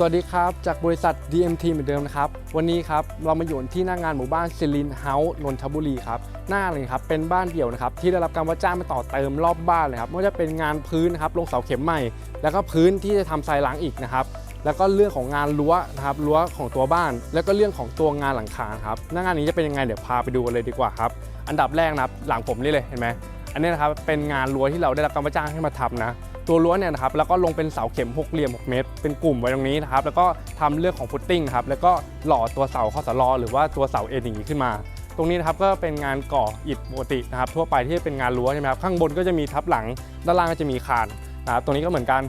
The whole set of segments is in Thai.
สวัสดีครับ จากบริษัท DMT เหมือนเดิมนะครับ วันนี้ครับเรามาอยู่ที่หน้างานหมู่บ้านซิลินเฮาส์นนทบุรีครับหน้าเลยครับเป็นบ้านเดี่ยวนะครับที่ได้รับการว่าจ้างมาต่อเติมรอบบ้านเลยครับไม่ว่าจะเป็นงานพื้นนะครับลงเสาเข็มใหม่ แล้วก็พื้นที่จะทำทรายล้างอีกนะครับแล้วก็เรื่องของงานรั้วนะครับรั้วของตัวบ้าน แล้วก็เรื่องของตัวงานหลังคาครับหน้างานนี้จะเป็นยังไงเดี๋ยวพาไปดูกันเลยดีกว่าครับอันดับแรกนะครับหลังผมนี่เลยเห็นไหมอันนี้นะครับเป็นงานรั้วที่เราได้รับการว่าจ้างให้มาทำนะ ตัวรั้วเนี่ยนะครับแล้วก็ลงเป็นเสาเข็มหกเหลี่ยม 6 เมตร เป็นกลุ่มไว้ตรงนี้นะครับแล้วก็ทำเรื่องของฟุตติ้งครับแล้วก็หล่อตัวเสาข้อสลอหรือว่าตัวเสาเอ็นอย่างนี้ขึ้นมา ตรงนี้นะครับก็เป็นงานก่ออิฐปกตินะครับทั่วไปที่เป็นงานรั้วใช่ไหมครับข้างบนก็จะมีทับหลังด้านล่างก็จะมีคานนะครับตรงนี้ก็เหมือนกัน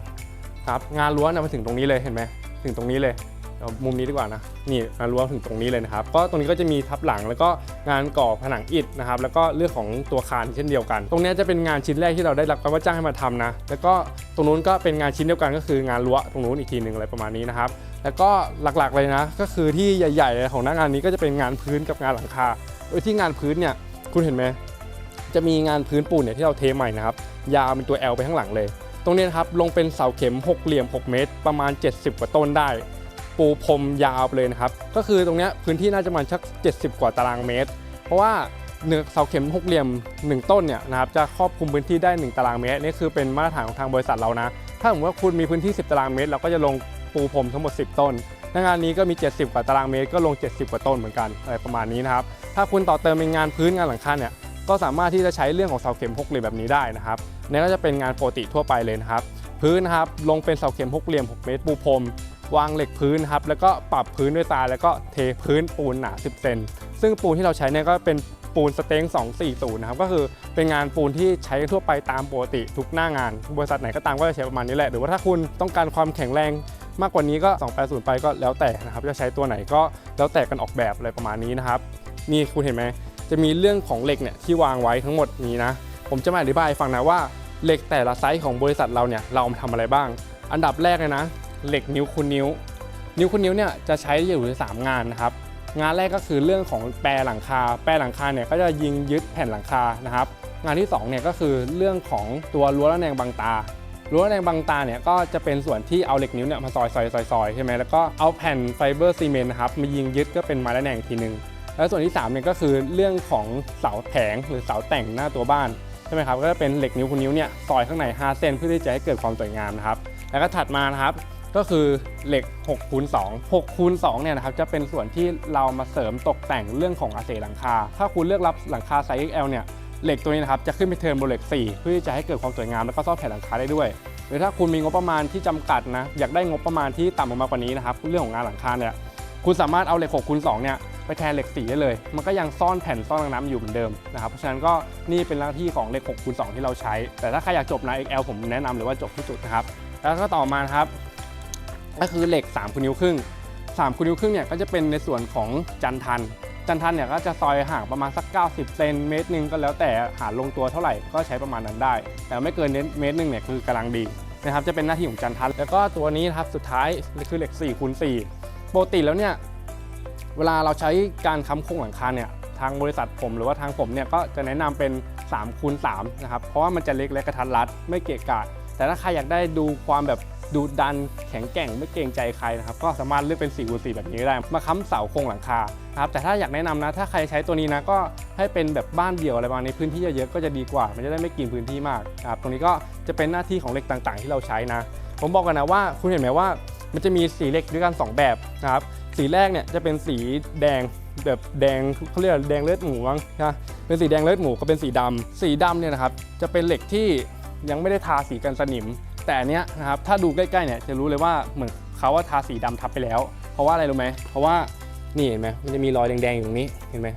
ครับงานรั้วนะมาถึงตรงนี้เลยเห็นไหมถึงตรงนี้เลย เอามุมนี้ดีกว่านะนี่งารั้วถึงตรงนี้เลยนะครับ ก็ตรงนี้ก็จะมีทับหลังแล้วก็งานก่อผนังอิฐนะครับ แล้วก็เรื่องของตัวคานเช่นเดียวกัน ตรงนี้จะเป็นงานชิ้นแรกที่เราได้รับการว่าจ้างให้มาทำนะ แล้วก็ตรงนู้นก็เป็นงานชิ้นเดียวกันก็คืองานรั้วตรงนู้นอีกทีหนึ่งอะไรประมาณนี้นะครับ แล้วก็หลักๆเลยนะ ก็คือที่ใหญ่ๆของหน้างานนี้ก็จะเป็นงานพื้นกับงานหลังคาโดยที่งานพื้นเนี่ยคุณเห็นไหมจะมีงานพื้นปูนเนี่ยที่เราเทใหม่นะครับยาวเป็นตัว L ไปข้างหลังเลย ตรงนี้นะครับลงเป็นเสาเข็มหกเหลี่ยม 6 เมตร ประมาณ 70 กว่าต้นได้ ปูพรมยาวไปเลยนะครับ ก็คือตรงนี้พื้นที่น่าจะประมาณสัก 70 กว่าตารางเมตร เพราะว่าเนื้อเสาเข็มหกเหลี่ยม 1 ต้นเนี่ยนะครับจะครอบคลุมพื้นที่ได้ 1 ตารางเมตรนี่คือเป็นมาตรฐานของทางบริษัทเรานะ ถ้าสมมติว่าคุณมีพื้นที่ 10 ตารางเมตร เราก็จะลงปูพรมทั้งหมด 10 ต้นในงานนี้ก็มี 70 กว่าตารางเมตร ก็ลง 70 กว่าต้นเหมือนกันอะไรประมาณนี้นะครับ ถ้าคุณต่อเติมเป็นงานพื้นงานหลังคาเนี่ยก็สามารถที่จะใช้เรื่องของเสาเข็มหกเหลี่ยมแบบนี้ได้นะครับนี่ก็จะเป็นงานปกติทั่วไปเลยนะครับ พื้นนะครับลงเป็นเสาเข็มหกเหลี่ยม 6 เมตรปูพรม วางเหล็กพื้นครับแล้วก็ปรับพื้นด้วยทรายแล้วก็เทพื้นปูนหนา 10 เซนซึ่งปูนที่เราใช้เนี่ยก็เป็นปูนสเต็ง240นะครับก็คือเป็นงานปูนที่ใช้ทั่วไปตามปกติทุกหน้างาน บริษัทไหนก็ตามก็จะใช้ประมาณนี้แหละ หรือว่าถ้าคุณต้องการความแข็งแรงมากกว่านี้ก็ 280 ไปก็แล้วแต่นะครับ จะใช้ตัวไหนก็แล้วแต่กันออกแบบอะไรประมาณนี้นะครับ นี่คุณเห็นไหมจะมีเรื่องของเหล็กเนี่ยที่วางไว้ทั้งหมดนี้นะ ผมจะมาอธิบายฟังนะว่าเหล็กแต่ละไซส์ของบริษัทเราเนี่ยเราเอามาทำอะไรบ้าง อันดับแรกเลยนะ เหล็กนิ้วคูณนิ้ว นิ้วคูณนิ้วเนี่ยจะใช้อยู่ในสามงานนะครับ งานแรกก็คือเรื่องของแปรหลังคา แปรหลังคาเนี่ยก็จะยิงยึดแผ่นหลังคานะครับ งานที่สองเนี่ยก็คือเรื่องของตัวรั้วระแนงบังตารั้วระแนงบังตาเนี่ยก็จะเป็นส่วนที่เอาเหล็กนิ้วเนี่ยมาซอยซอยซอยซอยใช่ไหมแล้วก็เอาแผ่นไฟเบอร์ซีเมนต์นะครับมายิงยึดก็เป็นไม้ระแนงทีหนึง แล้วส่วนที่3เนี่ยก็คือเรื่องของเสาแผงหรือเสาแต่งหน้าตัวบ้านใช่ไหมครับก็จะเป็นเหล็กนิ้วคูณนิ้วเนี่ยซอยข้างใน5เส้นเพื่อที่จะให้เกิดความสวยงามนะครับแล้วก็ถัดมานะครับ ก็คือเหล็ก6คูณ2 6คูณ2เนี่ยนะครับจะเป็นส่วนที่เรามาเสริมตกแต่งเรื่องของอาเสหลังคา ถ้าคุณเลือกรับหลังคาไซส์ XL เนี่ยเหล็กตัวนี้นะครับจะขึ้นไปเทิร์นบนเหล็ก 4 เพื่อจะให้เกิดความสวยงามแล้วก็ซ่อนแผ่นหลังคาได้ด้วย หรือถ้าคุณมีงบประมาณที่จำกัดนะอยากได้งบประมาณที่ต่ำลงมากกว่านี้นะครับเรื่องของงานหลังคาเนี่ยคุณสามารถเอาเหล็ก6คูณ2เนี่ยไปแทนเหล็ก4ได้เลย มันก็ยังซ่อนแผ่นซ่อนรางน้ำอยู่เหมือนเดิมนะครับเพราะฉะนั้นก็นี่เป็นหน้าที่ของเหล็ก6คูณ2ที่เราใช้ แต่ถ้าใครอยากจบนะ XL ผมแนะนำเลยว่าจบที่จุดนะครับแล้วก็ต่อมาครับ ก็คือเหล็ก3คูณนิ้วครึ่ง3คูณนิ้วครึ่งเนี่ยก็จะเป็นในส่วนของจันทัน จันทันเนี่ยก็จะซอยห่างประมาณสัก 90 เซนเมตรหนึ่งก็แล้วแต่หาลงตัวเท่าไหร่ก็ใช้ประมาณนั้นได้ แต่ไม่เกินเมตรหนึ่งเนี่ยคือกำลังดีนะครับจะเป็นหน้าที่ของจันทัน แล้วก็ตัวนี้ครับสุดท้ายคือเหล็ก4คูณ4ปกติแล้วเนี่ยเวลาเราใช้การค้ำโครงหลังคาเนี่ยทางบริษัทผมหรือว่าทางผมเนี่ยก็จะแนะนำเป็น3คูณ3นะครับเพราะว่ามันจะเล็กและกระทัดรัดไม่เกะกะแต่ถ้าใครอยากได้ดูความแบบ ดูดันแข็งแกร่งไม่เกรงใจใครนะครับก็สามารถเลือกเป็น4คูณ4แบบนี้ได้ มาค้ำเสาโครงหลังคาครับแต่ถ้าอยากแนะนำนะถ้าใครใช้ตัวนี้นะก็ให้เป็นแบบบ้านเดี่ยวอะไรประมาณนี้พื้นที่เยอะๆก็จะดีกว่า มันจะได้ไม่กินพื้นที่มากครับตรงนี้ก็จะเป็นหน้าที่ของเหล็กต่างๆ ที่เราใช้นะ ผมบอกกันนะว่าคุณเห็นไหมว่ามันจะมีสีเหล็กด้วยกันสองแบบนะครับสีแรกเนี่ยจะเป็นสีแดงแบบแดงเขาเรียกแดงเลือดหมูมั้งนะเป็นสีแดงเลือดหมูก็เป็นสีดำสีดำเนี่ยนะครับจะเป็นเหล็กที่ยังไม่ได้ทาสีกันสนิม แต่อันเนี้ยนะครับถ้าดูใกล้ๆเนี่ยจะรู้เลยว่าเหมือนเขาว่าทาสีดำทับไปแล้ว เพราะว่าอะไรรู้ไหมเพราะว่านี่เห็นไหมมันจะมีรอยแดงๆอยู่ตรงนี้เห็นไหม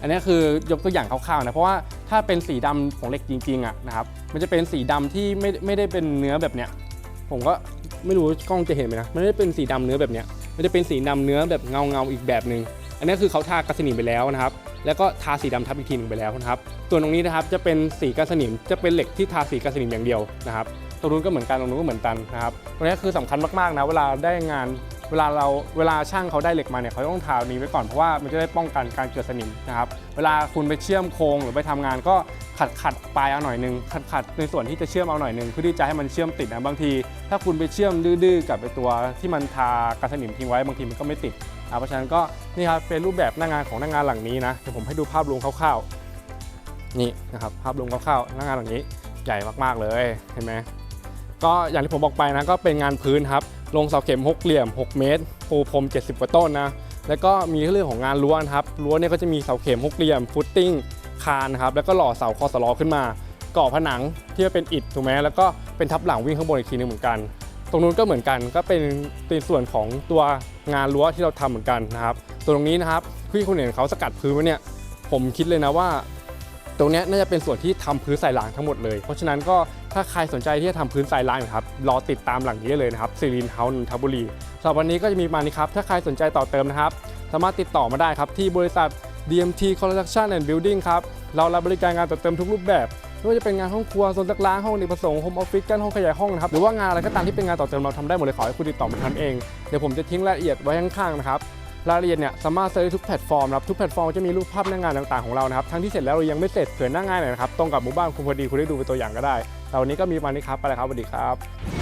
อันนี้คือยกตัวอย่างคร่าวๆนะเพราะว่าถ้าเป็นสีดำของเหล็กจริงๆอะนะครับมันจะเป็นสีดำที่ไม่ไม่ได้เป็นเนื้อแบบเนี้ยผมก็ไม่รู้กล้องจะเห็นไหมนะมันไม่ได้เป็นสีดำเนื้อแบบเนี้ยมันจะเป็นสีดำเนื้อแบบเงาเงาๆอีกแบบหนึ่งอันนี้คือเขาทากันสนิมไปแล้วนะครับแล้วก็ทาสีดำทับอีกทีหนึ่งไปแล้วนะครับตัวตรงนี้นะครับจะเป็นสีกันสนิมจะเป็นเหล็กที่ทาสีกันสนิมอย่างเดียวนะครับ ตรงนู้นก็เหมือนกันตรงนู้นก็เหมือนกันนะครับตรงนี้คือสำคัญมากๆนะเวลาได้งานเวลาเราเวลาช่างเขาได้เหล็กมาเนี่ยเขาต้องทานี้ไว้ก่อนเพราะว่ามันจะได้ป้องกันการเกิดสนิมนะครับเวลาคุณไปเชื่อมโครงหรือไปทำงานก็ขัดขัดปลายเอาหน่อยหนึงขัดขัดในส่วนที่จะเชื่อมเอาหน่อยหนึงเพื่อที่จะให้มันเชื่อมติดนะบางที ถ้าคุณไปเชื่อมดื้อๆกับไอตัวที่มันทากันสนิมทิ้งไว้บางทีมันก็ไม่ติดอะเพราะฉะนั้นก็นี่ครับเป็นรูปแบบหน้างานของหน้างานหลังนี้นะเดี๋ยวผมให้ดูภาพรวมคร่าวๆนี่นะครับภาพรวมคร่าวๆหน้างานหลังนี้ใหญ่มากๆเลยเห็นไหม ก็อย่างที่ผมบอกไปนะก็เป็นงานพื้นครับลงเสาเข็มหกเหลี่ยม 6 เมตร ปูพรม 70 กว่าต้นนะแล้วก็มีเรื่องของงานรั้วนะครับรั้วเนี่ยก็จะมีเสาเข็มหกเหลี่ยมฟุตติ้งคานครับแล้วก็หล่อเสาคอสลอขึ้นมาก่อผนังที่เป็นอิฐถูกไหมแล้วก็เป็นทับหลังวิ่งข้างบนอีกทีนึงเหมือนกัน ตรงนู้นก็เหมือนกันก็เป็นในส่วนของตัวงานรั้วที่เราทำเหมือนกันนะครับตัวตรงนี้นะครับพี่คุณเห็นเขาสกัดพื้นไว้เนี่ยผมคิดเลยนะว่า ตรงเนี้ยน่าจะเป็นส่วนที่ทำพื้นใส่รางทั้งหมดเลย เพราะฉะนั้นก็ ถ้าใครสนใจที่จะทำพื้นใส่รางนะครับรอติดตามหลังนี้ได้เลยนะครับซีรีนเฮาส์นนทบุรีสำหรับวันนี้ก็จะมีประมาณนี้ครับ ถ้าใครสนใจต่อเติมนะครับ สามารถติดต่อมาได้ครับ ที่บริษัท DMT Construction and Building ครับ เรารับบริการงานต่อเติมทุกรูปแบบไม่ว่าจะเป็นงานห้องครัวโซนซักล้างห้องอเนกประสงค์โฮมออฟฟิศกันห้องขยายห้องนะครับหรือว่างานอะไรก็ตามที่เป็นงานต่อเติมเราทำได้หมดเลยขอให้คุณติดต่อมาทำเองเดี๋ยวผมจะทิ้งรายละเอียดไว้ข้างๆนะครับรายละเอียดเนี่ยสามารถเซิร์ชทุกแพลตฟอร์มครับทุกแพลตฟอร์มจะมีรูปภาพหน้างานต่างๆของเรานะครับทั้งที่เสร็จแล้วเรายังไม่เสร็จเผื่อหน้างานหน่อยนะครับตรงกับหมู่บ้านคุณพอดีคุณได้ดูเป็นตัวอย่างก็ได้ แต่วันนี้ก็มีประมาณนี้ครับไปเลยครับสวัสดีครับ